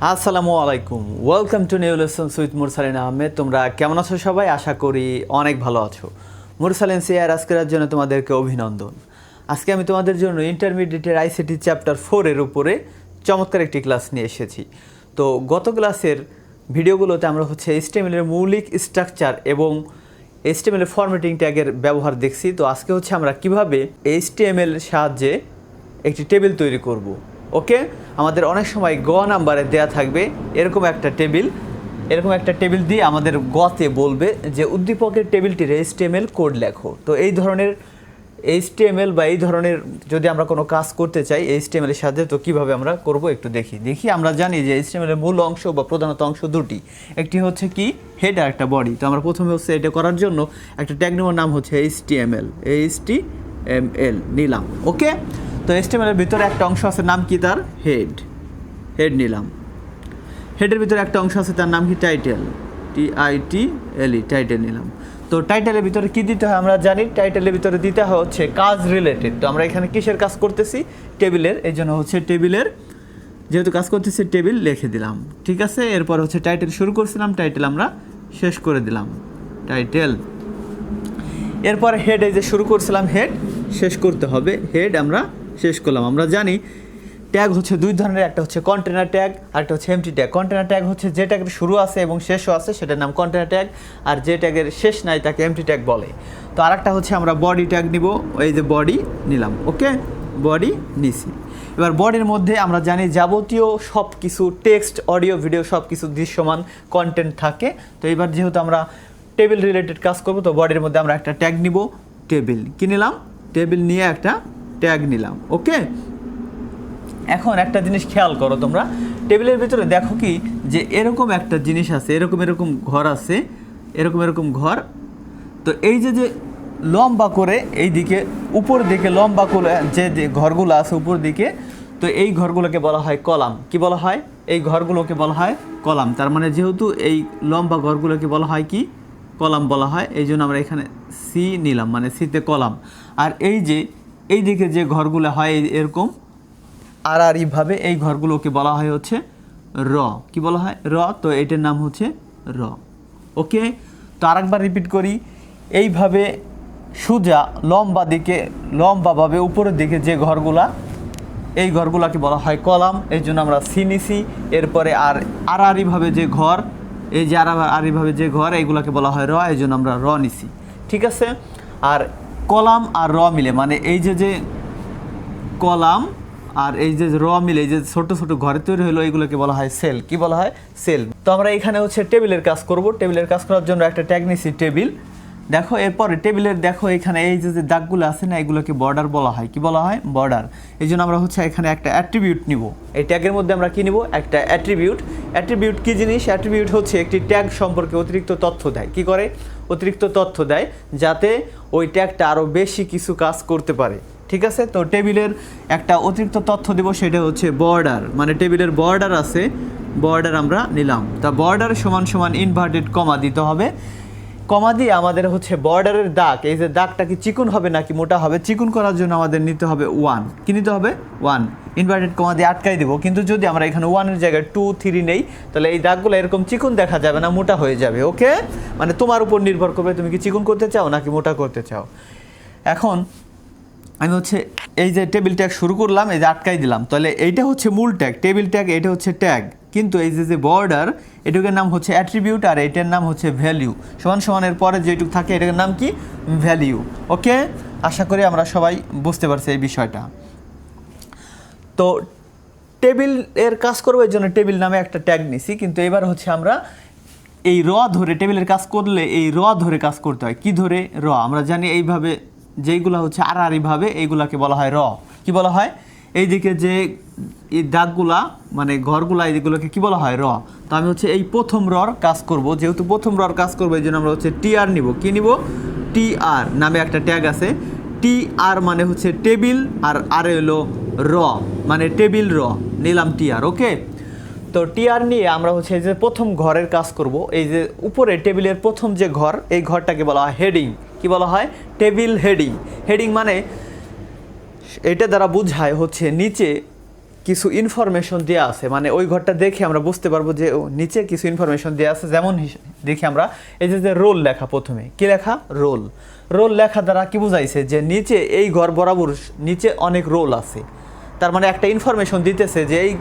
আসসালামু আলাইকুম। Welcome to new lessons with Mursalin Ahmed তোমরা কেমন আছো সবাই? আশা করি অনেক ভালো আছো। মুরসালিন সিয়ার আজকের জন্য তোমাদেরকে অভিনন্দন। আজকে আমি তোমাদের জন্য ইন্টারমিডিয়েটের আইসিটি চ্যাপ্টার ফোরের উপরে চমৎকার একটি ক্লাস নিয়ে এসেছি। তো গত ক্লাসের ভিডিওগুলোতে আমরা হচ্ছে এস্টেমেলের মৌলিক স্ট্রাকচার এবং এস্টেমেলের ফরম্যাটিং ট্যাগের ব্যবহার দেখছি। তো আজকে হচ্ছে আমরা কীভাবে এইচটিএমএল সাহায্যে একটি টেবিল তৈরি করব। ওকে আমাদের অনেক সময় গ নাম্বারে দেয়া থাকবে, এরকম একটা টেবিল, এরকম একটা টেবিল দিয়ে আমাদের গতে বলবে যে উদ্দীপকের টেবিলটির এইচটিএমএল কোড লেখো। তো এই ধরনের এইচটিএমএল বা এই ধরনের যদি আমরা কোনো কাজ করতে চাই এইচটিএমএল এর সাথে তো কীভাবে আমরা করব একটু দেখি। দেখি আমরা জানি যে এইচটিএমএল এর মূল অংশ বা প্রধানত অংশ দুটি। একটি হচ্ছে কি? হেড আর একটা বডি। তো আমরা প্রথমে হচ্ছে এটা করার জন্য একটা ট্যাগ নাম হচ্ছে এইচটিএমএল এইচটিএমএল নিলাম। ওকে? তো এইচটিএমএল এর ভিতরে একটা অংশ আছে নাম কি তার? হেড হেড নিলাম। হেডের ভিতরে একটা অংশ আছে তার নাম কি? Title T I T L E title নিলাম। তো টাইটেলের ভিতরে কি দিতে হয়? আমরা জানি টাইটেলের ভিতরে দিতে হয় হচ্ছে কাজ রিলেটেড তো আমরা এখানে কিসের কাজ করতেছি? টেবিলের এই জন্য হচ্ছে টেবিলের যেহেতু কাজ করতেছি টেবিল লিখে দিলাম। ঠিক আছে? এরপর হচ্ছে টাইটেল শুরু করছিলাম টাইটেল আমরা শেষ করে দিলাম। টাইটেল এরপর হেড এই যে শুরু করছিলাম হেড শেষ করতে হবে। হেড আমরা শেষ করলাম। আমরা জানি ট্যাগ হচ্ছে দুই ধরনের, একটা হচ্ছে কন্টেনার ট্যাগ আর একটা হচ্ছে এমটি ট্যাগ কন্টেনার ট্যাগ হচ্ছে যে ট্যাগের শুরু আছে এবং শেষও আছে, সেটার নাম কন্টেনার ট্যাগ আর যে ট্যাগের শেষ নাই তাকে এমটি ট্যাগ বলে। তো আরেকটা হচ্ছে আমরা বডি ট্যাগ নিব, এই যে বডি নিলাম ওকে বডি নিছি। এবার বডির মধ্যে আমরা জানি যাবতীয় সব কিছু টেক্সট অডিও ভিডিও সব কিছু দৃশ্যমান কন্টেন্ট থাকে। তো এবার যেহেতু আমরা টেবিল রিলেটেড কাজ করব, তো বডির মধ্যে আমরা একটা ট্যাগ নিব টেবিল কি নিলাম? টেবিল নিয়ে একটা ট্যাগ নিলাম ওকে এখন একটা জিনিস খেয়াল করো তোমরা, টেবিলের ভিতরে দেখো কি, যে এরকম একটা জিনিস আছে, এরকম এরকম ঘর আছে, এরকম এরকম ঘর। তো এই যে যে লম্বা করে এই দিকে উপর দিকে লম্বা করে যে যে ঘরগুলো আছে উপর দিকে, তো এই ঘরগুলোকে বলা হয় কলাম। কি বলা হয়? এই ঘরগুলোকে বলা হয় কলাম। তার মানে যেহেতু এই লম্বা ঘরগুলোকে বলা হয় কি? কলাম বলা হয়, এই জন্য আমরা এখানে সি নিলাম মানে সিতে কলাম। আর এই যে এই দিকে যে ঘরগুলো হয় এরকম আর আর এইভাবে এই ঘরগুলোকে বলা হয় হচ্ছে র। কি বলা হয়? র, তো এটার নাম হচ্ছে র। ওকে? তো আরেকবার রিপিট করি। এইভাবে সোজা লম্বা দিকে, লম্বাভাবে উপরের দিকে যে ঘরগুলা, এই ঘরগুলাকে বলা হয় কলাম। এই জন্য আমরা সি নিছি। এরপরে আর আড়াআড়িভাবে যে ঘর, এই যে আড়াআড়িভাবে যে ঘর, এইগুলাকে বলা হয় র। এই জন্য আমরা র নিছি। ঠিক আছে? আর কলাম আর র মিলে মানে এই যে যে কলাম আর এই যে র মিলে, এই যে ছোট ছোট ঘরে তৈরি হলো, এগুলোকে বলা হয় সেল। কি বলা হয়? সেল। তো আমরা এখানে হচ্ছে টেবিলের কাজ করব। টেবিলের কাজ করার জন্য একটা ট্যাগ টেবিল। দেখো, এরপরে টেবিলের, দেখো এখানে এই যে যে দাগগুলো আছে না, এগুলোকে বর্ডার বলা হয়। কি বলা হয়? বর্ডার এই জন্য আমরা হচ্ছে এখানে একটা অ্যাট্রিবিউট নিব। এই ট্যাগের মধ্যে আমরা কি নিব? একটা অ্যাট্রিবিউট অ্যাট্রিবিউট কী জিনিস? অ্যাট্রিবিউট হচ্ছে একটি ট্যাগ সম্পর্কে অতিরিক্ত তথ্য দেয়। কি করে? অতিরিক্ত তথ্য দেয় যাতে ওই ট্যাগটা আরও বেশি কিছু কাজ করতে পারে। ঠিক আছে? তো টেবিলের একটা অতিরিক্ত তথ্য দেব, সেটা হচ্ছে বর্ডার মানে টেবিলের বর্ডার আছে বর্ডার আমরা নিলাম। তা বর্ডার সমান সমান ইনভার্টেড কমা দিতে হবে। কমা দিয়ে আমাদের হচ্ছে বর্ডারের দাগ, এই যে দাগটা কি চিকুন হবে নাকি মোটা হবে, চিকুন করার জন্য আমাদের নিতে হবে ওয়ান কি নিতে হবে? ওয়ান ইনভার্টেড কমা দিয়ে আটকাই দেবো। কিন্তু যদি আমরা এখানে ওয়ানের জায়গায় টু থ্রি নেই, তাহলে এই দাগগুলো এরকম চিকুন দেখা যাবে না, মোটা হয়ে যাবে ওকে মানে তোমার উপর নির্ভর করবে তুমি কি চিকুন করতে চাও নাকি মোটা করতে চাও। এখন আমি হচ্ছে এই যে টেবিল ট্যাগ শুরু করলাম, এই যে আটকাই দিলাম। তাহলে এইটা হচ্ছে মূল ট্যাগ টেবিল ট্যাগ এটা হচ্ছে ট্যাগ কিন্তু এই যে যে বর্ডার এটুকের নাম হচ্ছে অ্যাট্রিবিউট আর এটার নাম হচ্ছে ভ্যালিউ সমান সমানের পরে যেটুক থাকে, এটার নাম কি? ভ্যালিউ ওকে আশা করি আমরা সবাই বুঝতে পারছি এই বিষয়টা। তো টেবিলের কাজ করব এই জন্য টেবিল নামে একটা ট্যাগ নিছি। কিন্তু এবার হচ্ছে আমরা এই র ধরে টেবিলের কাজ করলে এই র ধরে কাজ করতে হয়। কি ধরে? র। আমরা জানি এইভাবে যেইগুলো হচ্ছে আর আড়াআড়িভাবে এইগুলাকে বলা হয় র। কি বলা হয়? এইদিকে যে এই দাগগুলা মানে ঘরগুলা এইগুলোকে কি বলা হয়? র। তো আমি হচ্ছে এই প্রথম রর কাজ করব। যেহেতু প্রথম রর কাজ করব, এই জন্য আমরা হচ্ছে টি আর নিব। কি নিব? টি আর নামে একটা ট্যাগ আছে। টি আর মানে হচ্ছে টেবিল আর আর হলো র। মানে টেবিল র। নিলাম টি আর ওকে তো টিয়ার নিয়ে আমরা হচ্ছে এই যে প্রথম ঘরের কাজ করব। এই যে উপরে টেবিলের প্রথম যে ঘর, এই ঘরটাকে বলা হয় হেডিং। কি বলা হয়? Table heading. হেডিং মানে এটা দ্বারা বোঝায় হচ্ছে নিচে কিছু ইনফরমেশন দেওয়া আছে। মানে ওই ঘরটা দেখে আমরা বুঝতে পারব যে নিচে কিছু ইনফরমেশন দেওয়া আছে। যেমন দেখি আমরা, এই যে রোল লেখা প্রথমে। কি লেখা? রোল। রোল লেখা দ্বারা কি বুঝাইছে যে, নিচে এই ঘর বরাবর নিচে অনেক রোল আছে। তার মানে একটা ইনফরমেশন দিতেছে যে, এই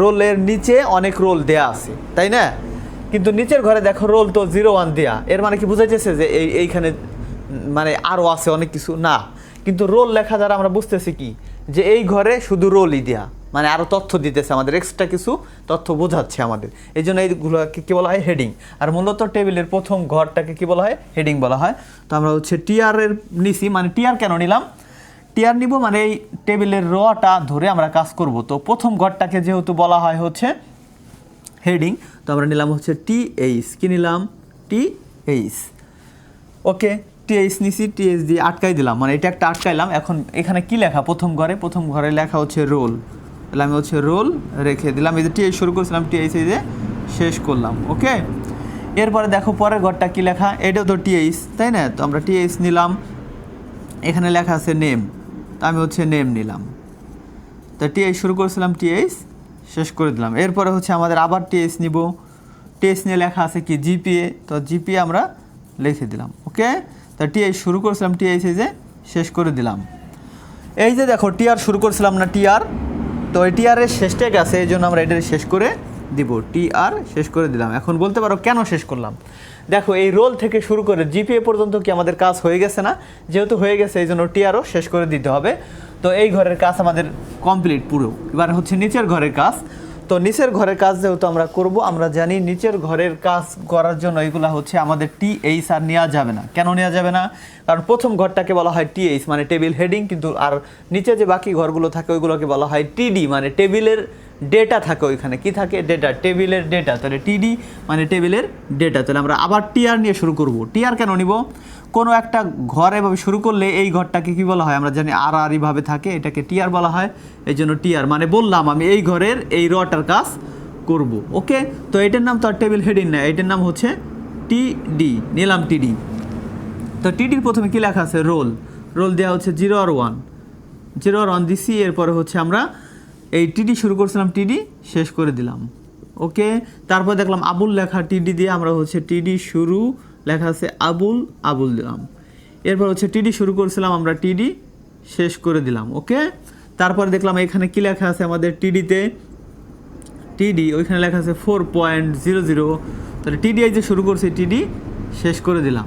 রোলের নিচে অনেক রোল দেয়া আছে, তাই না? কিন্তু নিচের ঘরে দেখো রোল তো জিরো ওয়ান দেয়া। এর মানে কি বুঝাইতেছে যে এই, এইখানে মানে আরও আছে অনেক কিছু? না। কিন্তু রোল লেখা দ্বারা আমরা বুঝতেছি কি? যে এই ঘরে শুধু রোলই দেয়া। মানে আরও তথ্য দিতেছে আমাদের এক্সট্রা কিছু তথ্য বোঝাচ্ছে আমাদের। এই জন্য এইগুলোকে কী বলা হয়? হেডিং আর মূলত টেবিলের প্রথম ঘরটাকে কি বলা হয়? হেডিং বলা হয়। তো আমরা হচ্ছে টিয়ারের নিছি। মানে টিয়ার কেন নিলাম? টিয়ার নিব মানে এই টেবিলের রটা ধরে আমরা কাজ করব। তো প্রথম ঘরটাকে যেহেতু বলা হয় হচ্ছে হেডিং, তো আমরা নিলাম হচ্ছে টি এইচ কি নিলাম? টি এইচ ওকে, টিএইচ নিছি, টিএইচ দিয়ে আটকাই দিলাম। মানে এটা একটা আটকাইলাম। এখন এখানে কি লেখা? প্রথম ঘরে প্রথম ঘরে লেখা হচ্ছে রোল। তাহলে আমি হচ্ছে রোল রেখে দিলাম। এই যে টি টিএইচ শুরু করেছিলাম, টিএইচ এই যে শেষ করলাম। ওকে? এরপরে দেখো পরের ঘরটা কি লেখা? এটাও তো টিএইচ, তাই না? তো আমরা টিএইচ নিলাম। এখানে লেখা আছে নেম। তো আমি হচ্ছে নেম নিলাম। তা টিএইচ শুরু করেছিলাম টিএইচ শেষ করে দিলাম। এরপরে হচ্ছে আমাদের আবার টিএইচ নিব। টিএইচ নিয়ে লেখা আছে কি জিপিএ তো জিপিএ আমরা লিখে দিলাম ওকে তো টিএইচ শুরু করেছিলাম টিএইচ এই যে শেষ করে দিলাম। এই যে দেখো টিআর শুরু করেছিলাম না টিআর তো এই টিআরের শেষটা গেছে এই জন্য আমরা এটা শেষ করে দিব। টিআর শেষ করে দিলাম। এখন বলতে পারো কেন শেষ করলাম? দেখো, এই রোল থেকে শুরু করে জিপিএ পর্যন্ত কি আমাদের কাজ হয়ে গেছে না? যেহেতু হয়ে গেছে, এই জন্য টিআরও শেষ করে দিতে হবে। তো এই ঘরের কাজ আমাদের কমপ্লিট পুরো। এবার হচ্ছে নিচের ঘরের কাজ। তো নিচের ঘরের কাজ যেহেতু আমরা করব, আমরা জানি নিচের ঘরের কাজ করার জন্য এগুলো হচ্ছে আমাদের টি এইচ আর নেওয়া যাবে না। কেন নেওয়া যাবে না? কারণ প্রথম ঘরটাকে বলা হয় টি এইচ মানে টেবিল হেডিং, কিন্তু আর নিচে যে বাকি ঘরগুলো থাকে, ওইগুলোকে বলা হয় টিডি মানে টেবিলের ডেটা থাকে ওইখানে। কি থাকে? ডেটা টেবিলের ডেটা তাহলে টিডি মানে টেবিলের ডেটা তাহলে আমরা আবার টিআর নিয়ে শুরু করব। টিআর কেন নিব? কোনো একটা ঘর এভাবে শুরু করলে এই ঘরটাকে কি বলা হয়? আমরা জানি আর আর ভাবে থাকে, এটাকে টিআর বলা হয়। এই জন্য টিআর মানে বললাম আমি এই ঘরের এই রটার কাজ করব। ওকে তো এটার নাম তো আর টেবিল হেডিং না এটার নাম হচ্ছে টিডি নিলাম টিডি তো টিডির প্রথমে কি লেখা আছে? রোল রোল দেওয়া হচ্ছে জিরো আর ওয়ান জিরো আর ওয়ান দিছি। এরপরে হচ্ছে আমরা এই টিডি শুরু করছিলাম টিডি শেষ করে দিলাম। ওকে তারপর দেখলাম আবুল লেখা টিডি দিয়ে আমরা হচ্ছে টিডি শুরু, লেখা আছে আবুল আবুল দিলাম। এরপর হচ্ছে টিডি শুরু করছিলাম আমরা টিডি শেষ করে দিলাম। ওকে তারপর দেখলাম এখানে কি লেখা আছে আমাদের টিডিতে টিডি ওইখানে লেখা আছে ফোর পয়েন্ট জিরো জিরো তাহলে টিডি এই যে শুরু করছে টিডি শেষ করে দিলাম।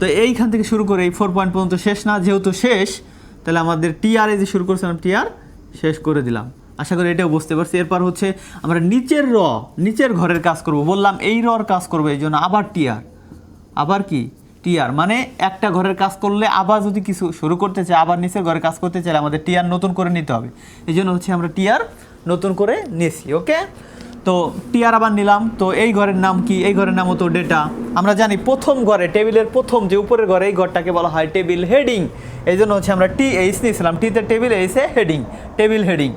তো এইখান থেকে শুরু করে এই ফোর পয়েন্ট পর্যন্ত শেষ না, যেহেতু শেষ, তাহলে আমাদের টিআর এই যে শুরু করেছিলাম টিআর শেষ করে দিলাম। আশা করি এটাও বুঝতে পারছি। এরপর হচ্ছে আমরা নিচের র নিচের ঘরের কাজ করব। বললাম এই রর কাজ করব, এই জন্য আবার টিআর আবার কি? টিআর মানে একটা ঘরের কাজ করলে আবার যদি কিছু শুরু করতে চাই আবার নিচের ঘরে কাজ করতে চাইলে আমাদের টিআর নতুন করে নিতে হবে। এই জন্য হচ্ছে আমরা টিআর নতুন করে নিয়েছি, ওকে? তো টিআর আবার নিলাম। তো এই ঘরের নাম কি? এই ঘরের নাম হতো ডেটা। আমরা জানি প্রথম ঘরে, টেবিলের প্রথম যে উপরের ঘরে এই ঘরটাকে বলা হয় টেবিল হেডিং। এই জন্য হচ্ছে আমরা টি এইচ নিয়েছিলাম। টিতে টেবিল এইচে হেডিং, টেবিল হেডিং।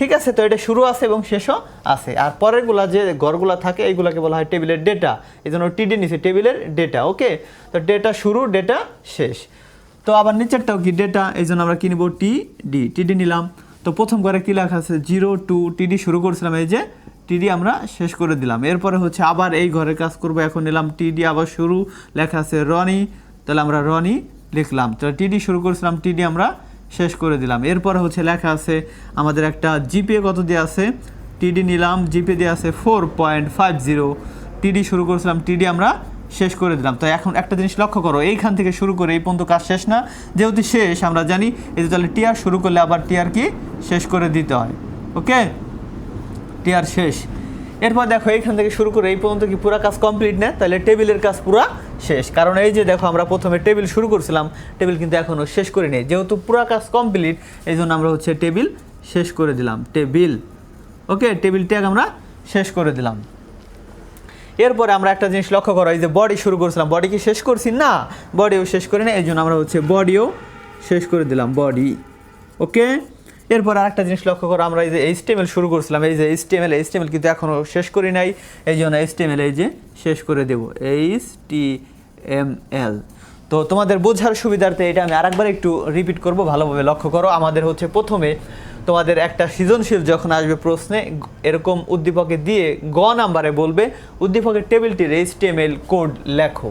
ঠিক আছে, তো এটা শুরু আছে এবং শেষও আছে। আর পরেরগুলা যে ঘরগুলা থাকে, এইগুলাকে বলা হয় টেবিলের ডেটা। এই জন্য টিডি নিচে টেবিলের ডেটা, ওকে? তো ডেটা শুরু, ডেটা শেষ। তো আবার নিচেরটাও কি ডেটা? এই জন্য আমরা কি নিব? টি ডি টিডি নিলাম। তো প্রথম ঘরে কি লেখা আছে? জিরো টু টিডি শুরু করেছিলাম। এই যে টিডি আমরা শেষ করে দিলাম। এরপরে হচ্ছে আবার এই ঘরের কাজ করব, এখন নিলাম টিডি, আবার শুরু, লেখা আছে রনি। তাহলে আমরা রনি লিখলাম। তো টিডি শুরু করেছিলাম, টিডি আমরা শেষ করে দিলাম। এরপর হচ্ছে লেখা আছে, আমাদের একটা জিপিএ কত দিয়ে আছে? টিডি নিলাম জিপে দিয়ে আছে ফোর পয়েন্ট ফাইভ জিরো টিডি শুরু করেছিলাম, টিডি আমরা শেষ করে দিলাম। তো এখন একটা জিনিস লক্ষ্য করো, এইখান থেকে শুরু করে এই পর্যন্ত কাজ শেষ না। যেহেতু শেষ, আমরা জানি এই যে তাহলে টিআর শুরু করলে আবার টিআর কি? শেষ করে দিতে হয়। ওকে? টিআর শেষ। এরপর দেখো, এইখান থেকে শুরু করে এই পর্যন্ত কি পুরো কাজ কমপ্লিট না? তাহলে টেবিলের কাজ পুরো শেষ। কারণ এই যে দেখো, আমরা প্রথমে টেবিল শুরু করছিলাম, টেবিল কিন্তু এখনও শেষ করে নেই। যেহেতু পুরো কাজ কমপ্লিট এই জন্য আমরা হচ্ছে টেবিল শেষ করে দিলাম। টেবিল, ওকে? টেবিল ট্যাগ আমরা শেষ করে দিলাম। এরপরে আমরা একটা জিনিস লক্ষ্য করো, এই যে বডি শুরু করছিলাম। বডি কি শেষ করছি? না বডিও শেষ করে না এই জন্য আমরা হচ্ছে বডিও শেষ করে দিলাম। Body okay? এরপর আরেকটা জিনিস লক্ষ্য করো, আমরা এই যে এইচটিএমএল শুরু করছিলাম, এই যে এইচটিএমএল এইচটিএমএল কিন্তু এখনও শেষ করি নাই, এই জন্য এইচটিএমএল এই যে শেষ করে দেবো এইচ টি এম এল তো তোমাদের বোঝার সুবিধার্থে এটা আমি আরেকবার একটু রিপিট করব, ভালোভাবে লক্ষ্য করো, আমাদের হচ্ছে প্রথমে তোমাদের একটা সৃজনশীল যখন আসবে প্রশ্নে, এরকম উদ্দীপকে দিয়ে গ নাম্বারে বলবে, উদ্দীপকের টেবিলটির এইচটিএমএল কোড লেখো।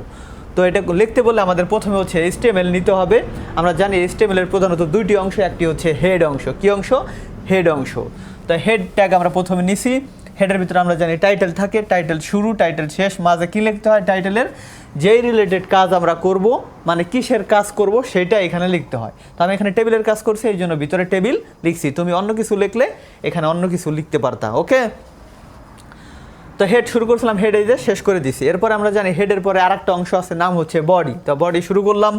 তো এটা লিখতে বললে আমাদের প্রথমে হচ্ছে এইচটিএমএল নিতে হবে। আমরা জানি এইচটিএমএল এর প্রধানত দুইটি অংশ, একটি হচ্ছে হেড অংশ। কি অংশ? হেড অংশ। তো হেড ট্যাগ আমরা প্রথমে নিছি। হেডের ভিতরে আমরা জানি টাইটেল থাকে টাইটেল শুরু টাইটেল শেষ, মাঝে কী লিখতে হয় টাইটেলের যেই রিলেটেড কাজ আমরা করব মানে কিসের কাজ করব, সেটা এখানে লিখতে হয়। তো আমি এখানে টেবিলের কাজ করছি, এই জন্য ভিতরে টেবিল লিখছি। তুমি অন্য কিছু লিখলে এখানে অন্য কিছু লিখতে পারতা ওকে তো হেড শুরু করছিলাম হেড এই যে শেষ করে দিছি। এরপর আমরা জানি হেডের পরে আরেকটা অংশ আছে, নাম হচ্ছে বডি তো বডি শুরু করলাম।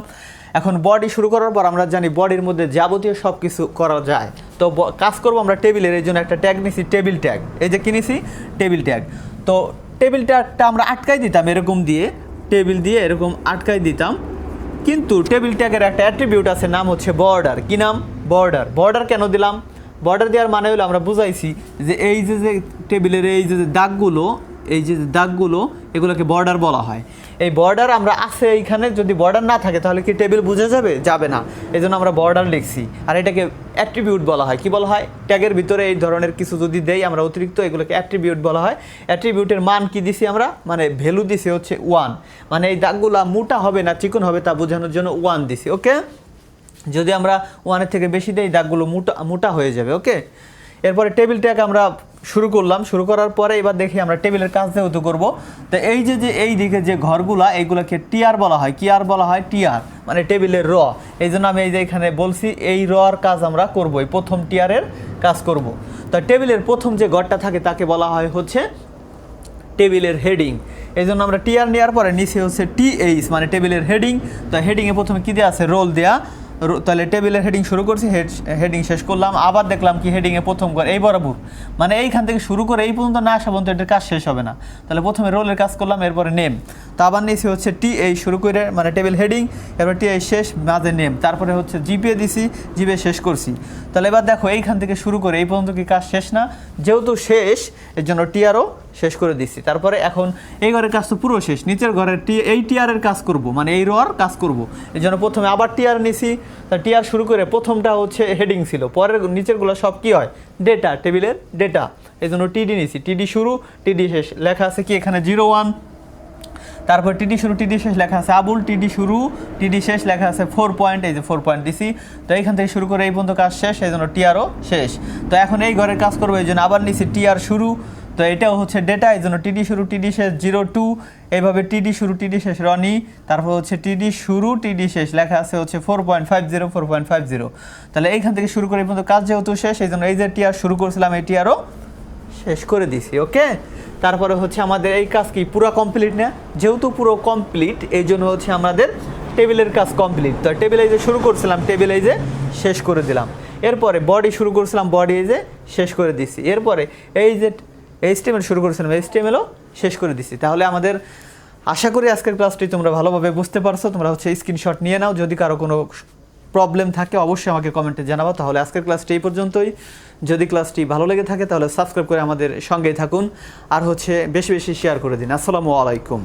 এখন বডি শুরু করার পর আমরা জানি বডির মধ্যে যাবতীয় সব কিছু করা যায়। তো কাজ করব আমরা টেবিলের এই জন্য একটা ট্যাগ নিছি টেবিল ট্যাগ এই যে কিনেছি টেবিল ট্যাগ তো টেবিল ট্যাগটা আমরা আটকাই দিতাম এরকম দিয়ে টেবিল দিয়ে এরকম আটকাই দিতাম। কিন্তু টেবিল ট্যাগের একটা অ্যাট্রিবিউট আছে, নাম হচ্ছে বর্ডার কি নাম? বর্ডার বর্ডার কেন দিলাম? বর্ডার দেওয়ার মানে হলো আমরা বুঝাইছি যে এই যে যে টেবিলের এই যে দাগগুলো, এই যে দাগগুলো, এগুলোকে বর্ডার বলা হয়। এই বর্ডার আমরা আছে এইখানে, যদি বর্ডার না থাকে তাহলে কি টেবিল বোঝা যাবে? যাবে না। এই জন্য আমরা বর্ডার লিখছি। আর এটাকে অ্যাট্রিবিউট বলা হয়। কি বলা হয়? ট্যাগের ভিতরে এই ধরনের কিছু যদি দেই আমরা অতিরিক্ত, এগুলোকে অ্যাট্রিবিউট বলা হয়। অ্যাট্রিবিউটের মান কি দিছি আমরা? মানে ভ্যালু দিছি হচ্ছে ওয়ান মানে এই দাগগুলা মোটা হবে না, চিকন হবে তা বোঝানোর জন্য ওয়ান দিছি ওকে যদি আমরা ওয়ানের থেকে বেশি দিই, দাগগুলো মোটা মোটা হয়ে যাবে ওকে এরপরে টেবিল ট্যাগ আমরা শুরু করলাম। শুরু করার পরে এবার দেখি আমরা টেবিলের কাজ যেহেতু করব, তো এই যে যে, এই দিকে যে ঘরগুলা এইগুলোকে টিয়ার বলা হয়। কি আর বলা হয় টিয়ার মানে টেবিলের র এই জন্য আমি এই যে এখানে বলছি, এই রর কাজ আমরা করব এই প্রথম টিয়ারের কাজ করব। তো টেবিলের প্রথম যে ঘরটা থাকে, তাকে বলা হয় হচ্ছে টেবিলের হেডিং এই জন্য আমরা টিয়ার নেওয়ার পরে নিচে হচ্ছে টিএইচ মানে টেবিলের হেডিং তো হেডিংয়ে প্রথমে কী দেওয়া আছে? রোল রো- তাহলে টেবিলের হেডিং শুরু করছি হেড হেডিং শেষ করলাম, আবার দেখলাম কি হেডিংয়ে প্রথম ঘর, এই বরাবর। মানে এইখান থেকে শুরু করে এই পর্যন্ত না আসা পর্যন্ত এটার কাজ শেষ হবে না। তাহলে প্রথমে রোলের কাজ করলাম, এরপরে নেম তো আবার নিচে হচ্ছে টি এই শুরু করে মানে টেবিল হেডিং এরপর টি এই শেষ, মাঝে নেম তারপরে হচ্ছে জিপে দিছি জিপে শেষ করছি। তাহলে এবার দেখো, এইখান থেকে শুরু করে এই পর্যন্ত কি কাজ শেষ না? যেহেতু শেষ, এর জন্য টিআরও শেষ করে দিচ্ছি তারপরে এখন এই ঘরের কাজ তো পুরো শেষ। নিচের ঘরের টি, এই টিয়ারের কাজ করব মানে এই রোয়ার কাজ করব। এই জন্য প্রথমে আবার টিয়ার নিছি। তা টিয়ার শুরু করে প্রথমটা হচ্ছে হেডিং ছিল। পরের নিচেরগুলো সব কি হয়? ডেটা, টেবিলের ডেটা। এই জন্য টিডি নিছি। টিডি শুরু টিডি শেষ। লেখা আছে কি এখানে? Zero one. তারপর টিডি শুরু টিডি শেষ। লেখা আছে আবুল টিডি শুরু টিডি শেষ। লেখা আছে ফোর পয়েন্ট, এই যে ফোর পয়েন্ট দিছি। তো এইখান থেকে শুরু করে এই পর্যন্ত কাজ শেষ, এই জন্য টিআরও শেষ। তো এখন এই ঘরের কাজ করব, এই জন্য আবার নিছি টিআর শুরু। তো এটাও হচ্ছে ডেটা এই জন্য টিডি শুরু টিডি শেষ জিরো টু এইভাবে টিডি শুরু টিডি শেষ রনি, তারপর হচ্ছে টিডি শুরু টিডি শেষ, লেখা আছে হচ্ছে four point five zero four point five zero তাহলে এইখান থেকে শুরু করে পর্যন্ত কাজ যেহেতু শেষ, এই জন্য এই যে টিআর শুরু করছিলাম, এই টিআরও শেষ করে দিছি ওকে তারপরে হচ্ছে আমাদের এই কাজ কি? পুরো কমপ্লিট না? যেহেতু পুরো কমপ্লিট এই জন্য হচ্ছে আমাদের টেবিলের কাজ কমপ্লিট তো টেবিল এই যে শুরু করছিলাম টেবিল এই যে শেষ করে দিলাম। এরপরে বডি শুরু করছিলাম বডি এই যে শেষ করে দিছি। এরপরে এই যে এইচটিএমএল শুরু করেছিলাম এইচটিএমএলও শেষ করে দিছি। তাহলে আমাদের আশা করি আজকের ক্লাসটি তোমরা ভালোভাবে বুঝতে পারছ। তোমরা হচ্ছে স্ক্রিনশট নিয়ে নাও। যদি কারও কোনো প্রবলেম থাকে, অবশ্যই আমাকে কমেন্টে জানাব। তাহলে আজকের ক্লাসটি এই পর্যন্তই। যদি ক্লাসটি ভালো লেগে থাকে, তাহলে সাবস্ক্রাইব করে আমাদের সঙ্গেই থাকুন। আর হচ্ছে বেশি বেশি শেয়ার করে দিন। আসসালামু আলাইকুম।